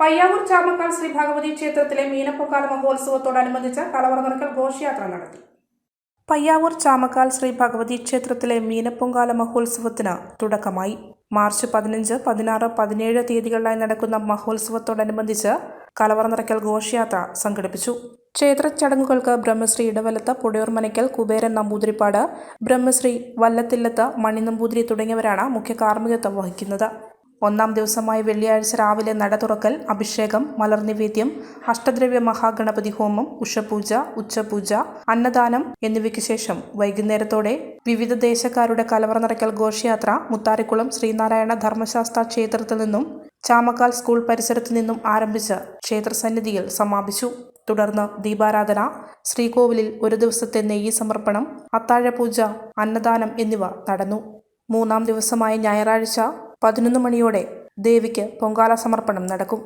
പയ്യാവൂർ ചാമക്കാൽ ശ്രീ ഭഗവതി ക്ഷേത്രത്തിലെ മീനപ്പൊക്കാല മഹോത്സവത്തോടനുബന്ധിച്ച് കലവറ ഘോഷയാത്ര നടത്തി. പയ്യാവൂർ ചാമക്കാൽ ശ്രീ ഭഗവതി ക്ഷേത്രത്തിലെ മീനപ്പൊങ്കാല മഹോത്സവത്തിന് തുടക്കമായി. മാർച്ച് പതിനഞ്ച് പതിനാറ് പതിനേഴ് തീയതികളിലായി നടക്കുന്ന മഹോത്സവത്തോടനുബന്ധിച്ച് കലവറ നിറയ്ക്കൽ ഘോഷയാത്ര സംഘടിപ്പിച്ചു. ക്ഷേത്ര ചടങ്ങുകൾക്ക് ബ്രഹ്മശ്രീ ഇടവലത്ത് പുടയൂർ മനയ്ക്കൽ കുബേരൻ നമ്പൂതിരിപ്പാട് ബ്രഹ്മശ്രീ വല്ലത്തില്ലത്ത് മണി നമ്പൂതിരി തുടങ്ങിയവരാണ് മുഖ്യ കാർമ്മികത്വം വഹിക്കുന്നത്. ഒന്നാം ദിവസമായ വെള്ളിയാഴ്ച രാവിലെ നട തുറക്കൽ അഭിഷേകം മലർനിവേദ്യം അഷ്ടദ്രവ്യ മഹാഗണപതി ഹോമം ഉഷപൂജ ഉച്ചപൂജ അന്നദാനം എന്നിവയ്ക്ക് ശേഷം വൈകുന്നേരത്തോടെ വിവിധ ദേശക്കാരുടെ കലവറ നിറയ്ക്കൽ ഘോഷയാത്ര മുത്താരിക്കുളം ശ്രീനാരായണ ധർമ്മശാസ്ത്ര ക്ഷേത്രത്തിൽ നിന്നും ചാമക്കാൽ സ്കൂൾ പരിസരത്തു നിന്നും ആരംഭിച്ച് ക്ഷേത്രസന്നിധിയിൽ സമാപിച്ചു. തുടർന്ന് ദീപാരാധന ശ്രീകോവിലിൽ ഒരു ദിവസത്തെ നെയ്യ് സമർപ്പണം അത്താഴപൂജ അന്നദാനം എന്നിവ നടന്നു. മൂന്നാം ദിവസമായ ഞായറാഴ്ച പതിനൊന്ന് മണിയോടെ ദേവിക്ക് പൊങ്കാല സമർപ്പണം നടക്കും